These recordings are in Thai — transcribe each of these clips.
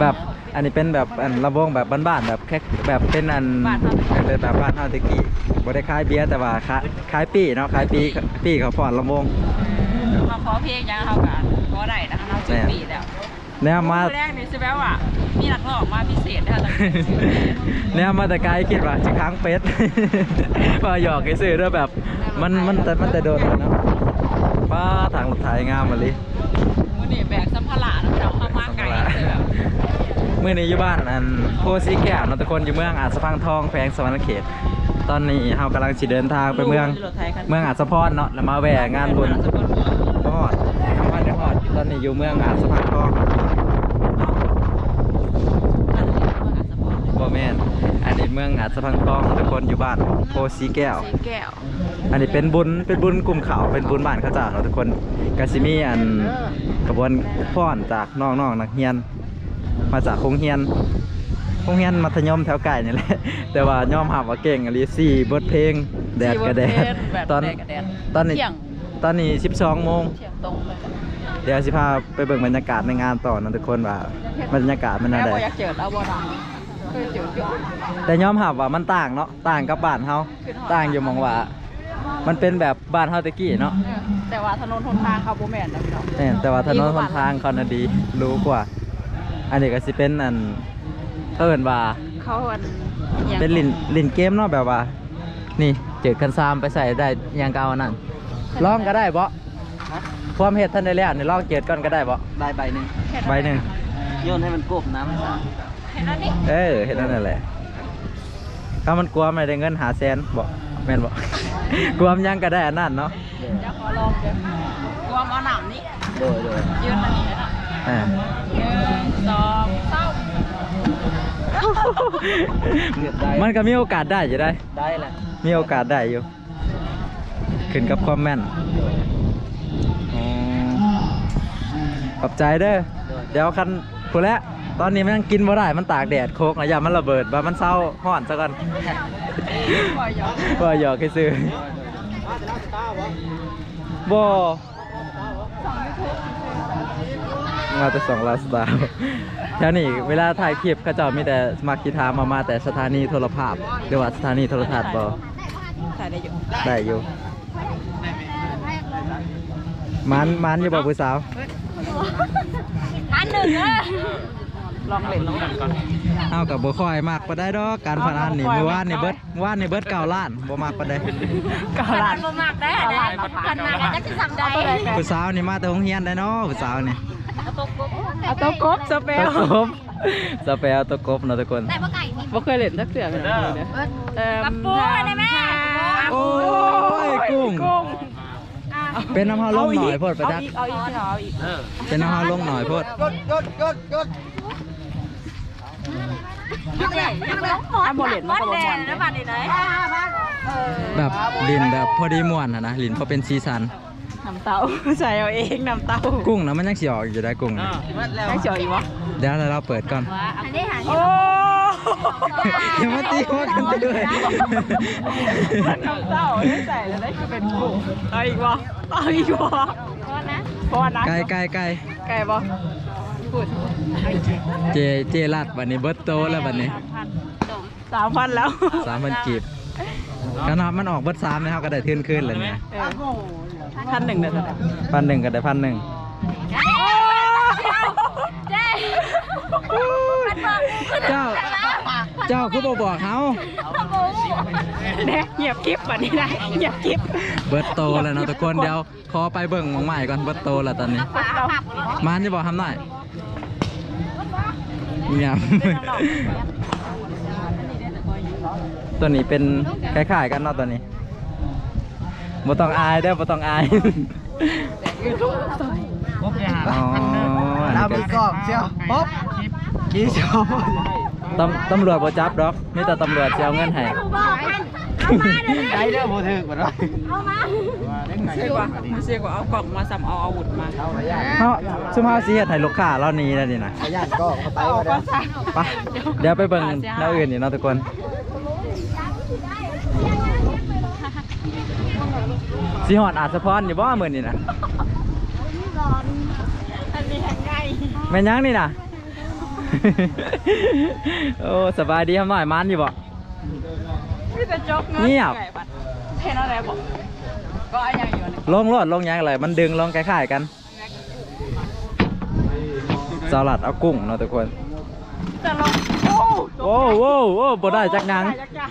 แบบอันนี้เป็นแบบอันลำวงแบบบ้านๆแบบแค่แบบเป็นอันบ้านเฮาเป็นแบบบ้านเฮาตะกี้บ่ได้ขายเบียร์แต่ว่าขายขายปีเนาะขายปีปีเขาพอนลำวงมาขอเพลงยังเฮากันขอได้นะคะเราจุดปีแล้วแนวมาคู่แรกนี่สิแปลว่ามีนักร้องมาพิเศษนะคะแนวมาแต่ไกลคิดว่าจะค้างเป็ดว่าหยอกไอ้ซื้อเด้อแบบมันมันแต่มันแต่โดนแล้วเนาะป้าทางรถไถงามมาลิมื้อนี้แบก มื่อนี้อยู่บ้านอันโพสีแก้วเนาะทุกคนอยู่เมืองอาจสะพังทองแขวงสวรรณเขต ตอนนี้เฮากำลังสิเดินทางไปเมืองเมืองอาจสะพรเนาะแล้วมาแหวะงานบุญฮอดทำวันได้ฮอดตอนนี้อยู่เมืองอาจสะพังทองบ่แม่นอันนี้เมืองอาจสะพังทองทุกคนอยู่บ้านโพสีแก้ว สีแก้วอันนี้เป็นบุญเป็นบุญกลุ่มเขาเป็นบุญบ้านเขาเจ้าเนาะทุกคนกาซิมีอันกระบวนพ่อนจากน้องๆนักเรียน มาจากโรงเรียนโรงเรียนมัธยมแถวไก่นี่แหละ แต่ว่ายอมหับว่าเก่งอะลีสี่บทเพลงแดดกระแดดตอนแดดกระแดดตอนนี้เที่ยงตอนนี้ 12โมงเที่ยงตรงเลยเดี๋ยวสิพาไปเบิ่งบรรยากาศในงานต่อนะทุกคนว่าบรรยากาศมันแม่อะไรบ่อยากเจอเอาบ่ดังเคยเจออยู่แต่ยอมหับว่ามันต่างเนาะต่างกับบ้านเฮาต่างอยู่หมองว่า มันเป็นแบบบ้านเฮาตะกี้เนาะแต่ว่าถนนหนทางเขาบ่แม่นนะพี่น้องแน่แต่ว่าถนนหนทางเขาน่ะดีรู้กว่า อันนี้ก็สิเป็นอันเอิ้นว่า เขาอันอิหยังเป็นลินลินเกมเนาะแบบว่า นี่เจิดคันซามไปใส่ได้อยังเก่าอันนั่นลองก็ได้บ่ความเฮ็ดท่านได้แล้วนี่ลองเจิดก่อนก็ได้บ่ได้ใบหนึ่งใบหนึ่งโยนให้มันกบน้ำให้สาเห็นอันนี้เออเฮ็ดนั่นแหละถ้ามันกลัวไม่ได้เงินหาแสนบ่ แม่นบ่กลัวมันยังก็ได้อันนั้นเนาะเดี๋ยวขอลองเด้อกลัวหมอหนำนี่โดยโดยยืนอันนี้เลยเนาะอ่าหนึ่งสองสามเกือบได้มันก็มีโอกาสได้อยู่ได้ ได้แหละมีโอกาสได้อยู่ ขึ้นกับความแม่นอ๋อขอบใจเด้อเดี๋ยวคันพูดแล้ว ตอนนี้มันยังกินบ่ได้มันตากแดดโคกนะอย่ามันระเบิดว่ามันเศร้าห้อนซะก่อนบ่อยอมว่าหยอกให้ซื้อบ่มาแต่สองลาสตาร์แถวนี้เวลาถ่ายคลิปเขาเจ้ามีแต่สมัครกีทามามาแต่สถานีโทรภาพหรือว่าสถานีโทรทัศน์บ่ใส่ได้อยู่ได้อยู่มันมันอยู่บ่ผู้สาวอันหนึ่งเออ ลองเล่นลองกันก่อนเอากับบ่ค่อยมากปานได้ดอกการพนันนี่เอาบ่ค่อยเมื่อวานนี่เบิดเมื่อวานนี่เบิดเก้าล้านบ่มากปานใดเก้าขล้านาดนบ่มากได้ได้ขนาดก็จะทำได้ผู้สาวนี่มาแต่โรงเรียนได้เนาะผู้สาวนี่เอาตัวกบสเปตะลกบสเปลตะกบเนาะทุกคนได้ปะไก่นี่บ่เคยเล่นสักเสือเลยนะเด้อเอิ่มกับปูได้ไหมโอ้ยกุ้งกุ้งเป็นน้ำเฮาลงหน่อยโพดประจักษ์เอาอีกเอาอีกเออเป็นน้ำเฮาลงหน่อ ยโพดเอาบ่เล่นมันก็บ่ม่วนแล้วบัดนี้เลยแบบลินแบบพอดีม่วนนะนะลินพอเป็นซีซันน้ำเต้าใส่เอาเองน้ำเต้ากุ้งนะมันยังสิออกอยู่ได้กุ้งนะยังเจียวอีกวะเดี๋ยวเราเปิดก่อนอันนี้หาโอ้อย่ามาตีหัวกันด้วยน้ำเต้าได้ใส่แล้วได้คือเป็นกุ้งเอาอีกวะเอาอีกวะโทษนะเพราะว่านะไก่ไก่ไก่ไก่บ่พูด เจเจลัดวันนี้เบิร์ตโตแล้ววันนี้สามพันแล้วสามพันกีบขนาดมันออกเบิร์ตสามนะครับก็ได้ทื่นขึ้นเลยเนี่ยเออพันหนึ่งเด้อเท่าไหร่พันหนึ่งก็ได้พันหนึ่งเจ๊เจ้าเจ้าคือบ่บอกเขาเนี่ยเงียบกิ๊บแบบนี้ได้เงียบกิ๊บเบิร์ตโตแล้วเนาะทุกคนเดี๋ยวขอไปเบิ่งหมองใหม่ก่อนเบิร์ตโตแล้วตอนนี้ มานจะบอกทำหน่อยเงี ยบตัวนี้เป็นคล้ายๆกันเนาะตัวนี้บ่ต้องอายเด้อบ่ต้องอายกบเนี่ยฮะอ๋ออันเรานี้มีกก็รอบเชียวป๊บกี่ชอบตำตำรวจบ่จับดอกมีแต่ตำรวจสิเอาเงินให้ได้เด้อโบถึกบ่ได้เสียกว่าเสียกว่าเอากล่องมาสัมเอาอาวุธมาเฮาซุมเฮาสิเฮ็ดให้ลูกค้าเราหนี้แล้วนี่นะขยันก็เข้าไปเอาก็ก็ได้ใส่ไปเดี๋ยวไปเบิ่งแนวอื่นอีกเนาะทุกคนสิฮอดอาจสะพรอยู่บ่มื้อนี้น่ะอันนี้ยังไงแม่นยังนี่น่ะโอ้สบายดีครับหน่อยมันอยู่บ่มีแต่จกเงินเงียบไก่บัดเห็นอะไรบอ กก็อันยังอยู่นี่ลงรถลงหยังอะไรมันดึงลงคล้ายๆกันสลัดเอากุ้งเนาะทุกคนแต่เราโอ้โอ้โหโอ้บ่ได้จักหยังบ่ได้จักหยัง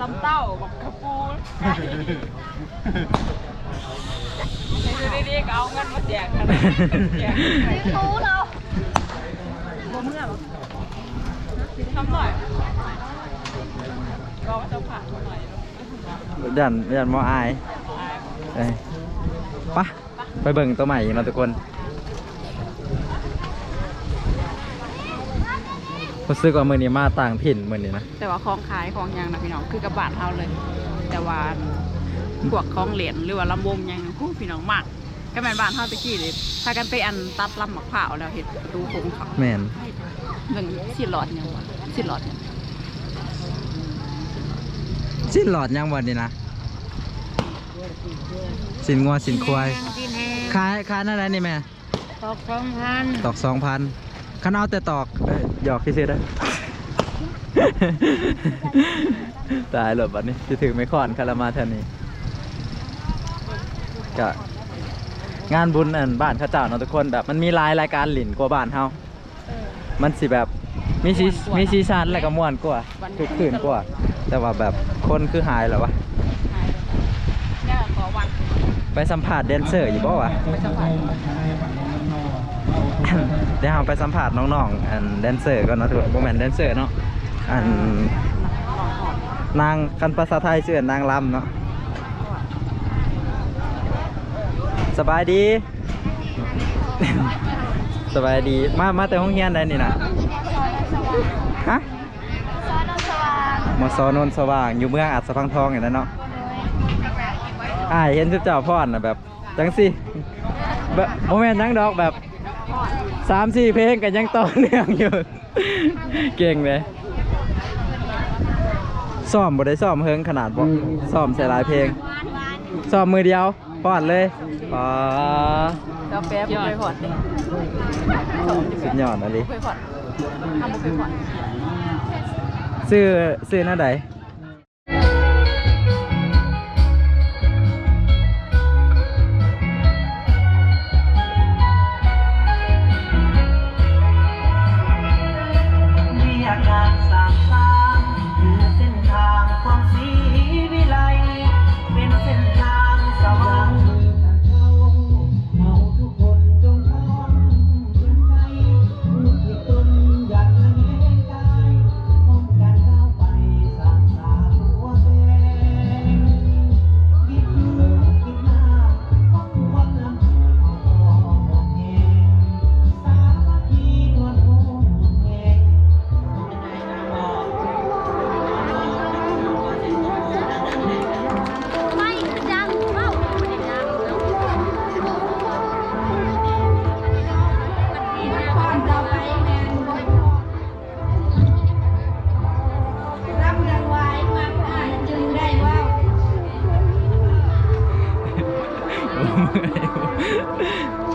ตำเต้าบอกกระปูดูดีๆก็เอาเงินมาแจกกันแจกกันปูเราบ่เมื่อหรอทำหน่อยก็จะผ่านหน่อยยันยันมออายเอ้ยไปะไปเบิ่งตัวใหม่เนาะทุกคนรู้สึกว่ามือนี้มาต่างถิ่นมือนี้นะแต่ว่าของขายของหยังนะพี่น้องคือกระบาดเฮาเลย แต่ว่าพวกของเหรียญหรือว่าลำวงหยังผู้พี่น้องมากก็แม่นบ้านเฮาตะกี้เลยถ้ากันไปอันตัดลำมะพร้าวแล้วเห็ดประตูโค้งเขาแม่นหนึ่งสิหลอดยังวะสิหลอดยังสิ้นหลอดยังวันนี้นะ สินงัวสินควายขายขายอะไรนี่แม่ตกสองพันตอกสองพันคันเอาแต่ตอกเอ้ยหยอกพี่ซื้อได้ตายหลบบัดนี้สิถือไม่ค่อนคารามาเท่านี้ก็งานบุญอันบ้านเข้าเจ้าเนาะทุกคนแบบมันมีหลายรายการหลินกว่าบ้านเฮามันสิแบบมีซีมีซีซันแล้วก็ม่วนกว่าทุกคืนกว่า แต่ว่าแบบคนคือหายแล้ววะแค่ขอวัน ไปสัมผัสแดนเซอร์อยู่บ่วะไปสัมผัสเดี๋ยวเราไปสัมผัสน้องๆอันแดนเซอร์ก่อนเนาะทุกคนบ่แม่นแดนเซอร์เนาะอันนางคันภาษาไทยชื่อนางลำเนาะสบายดี สบายดีมามาแต่ห้องเรียนได้นี่นะฮะซอยนนสว่างมสนนท์สว่างอยู่เมืองอัศพังทองอย่างนั้นเนาะ อ่ายเห็นทุกเจ้าพ่อนนะแบบจังสิแบบโมเมนต์นังดอกแบบสามสี่เพลงกันยังต่อเนื่องอยู่ เก่งเลยซ้อมบ่ได้ซ้อมเฮิงขนาดบ่ซ้อมใส่หลายเพลงซ้อมมือเดียวป้อนเลยอ๋อแล้วแป๊บเคยผ่อนเลยสุดยอดอะไรเคยผ่อนทำบ่เคยผ่อนซื้อซื้อหน้าใด と思うんだけ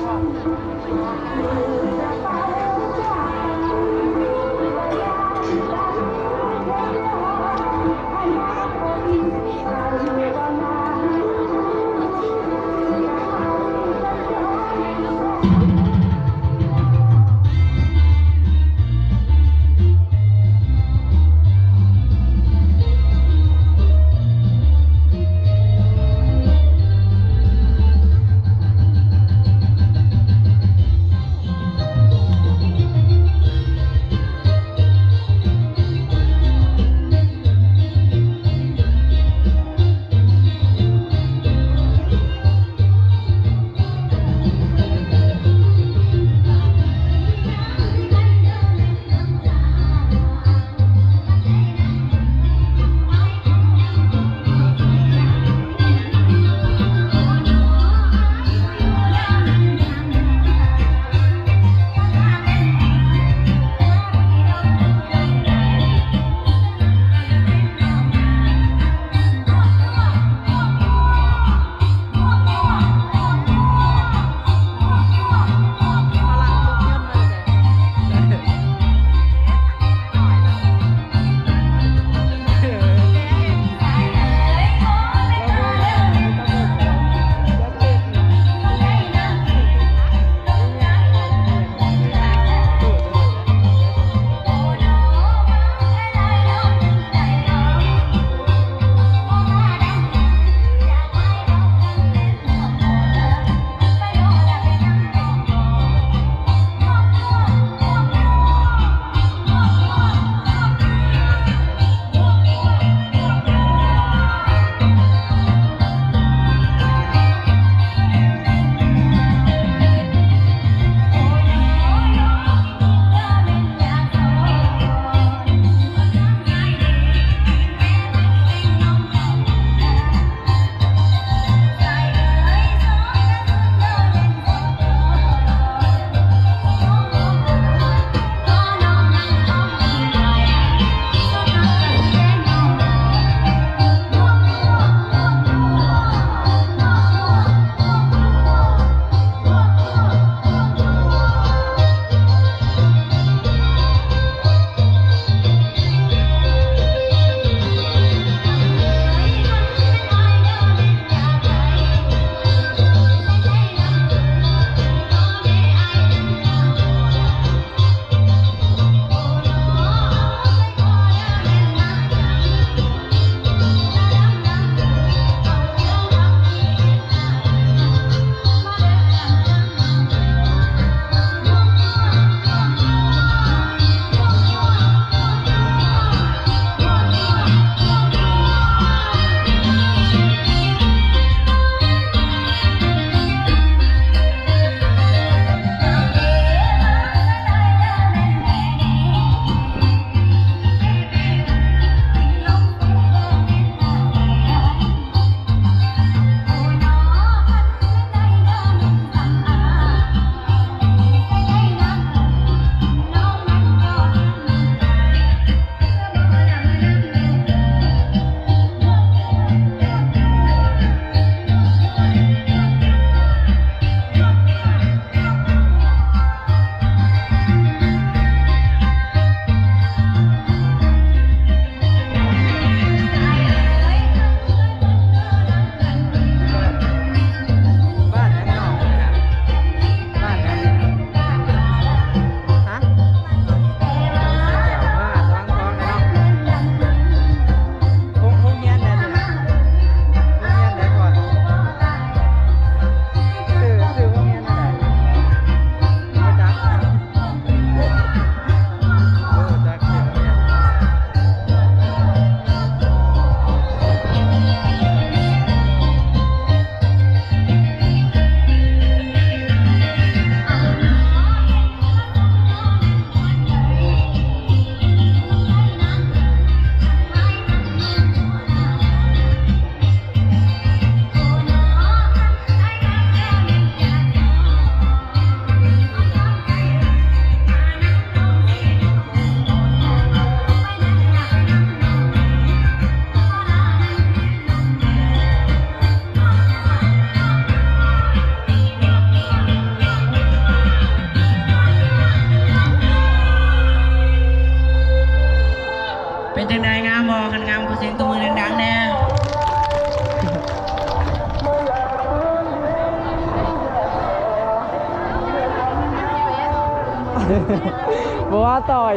บัวต่อย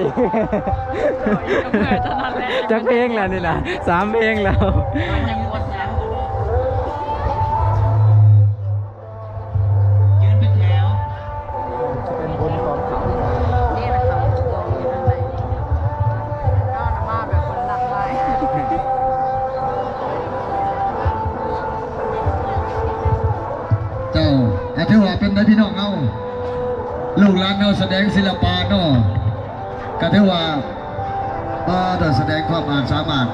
ก็เพื่อจะนั่นแหละจักเพลงแล้วนี่นะสามเพลงแล้วมันยังวนแล้วยืนเป็นแถวเป็นบุญของเขานี่แหละครับลงอยู่ข้างในก็นำมาแบบคนหลักไว้เจ้าอาถือว่าเป็นได้พี่น้องเอา ลูกหลานเอาแสดงศิลปะเนาะก็ถือว่าเออเดแสดงความอ่านสามารถ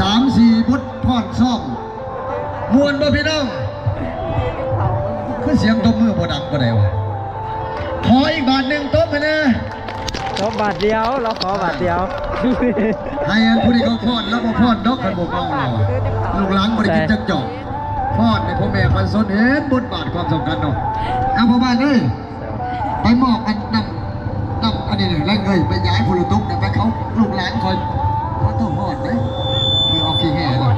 สามสี่บุตรพอดซ่อมมวนบ่พี่น้องคือเสียงตบมือบ่ดังบ่ได้วะขออีกบาทหนึ่งตบไปนะขอบาทเดียวเราขอบาทเดียวให้อันผู้ที่เขาพอดแล้วบ่พอดดอกกันบ่เมาเนาะลูกหลานบ่ได้กินจักจอกพอดในพ่อแม่มันสนเห็นบทบาทความสำคัญเนาะเอาพ่อบ้านเอ้ย ไปมอบอันนำนำอันนี้เลยแรงเงยไปย้ายผู้ลูกตุ๊กเนี่ยไปเขาลูกหลานคอยเขาต้องหอดเลยมีออกขี้แห่เลย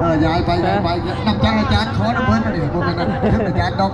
เออย้ายไปย้ายไปนำจากอาจารย์ขอน้ำเพิ่นมาดิพวกนั้นเพิ่นอาจารย์ดอก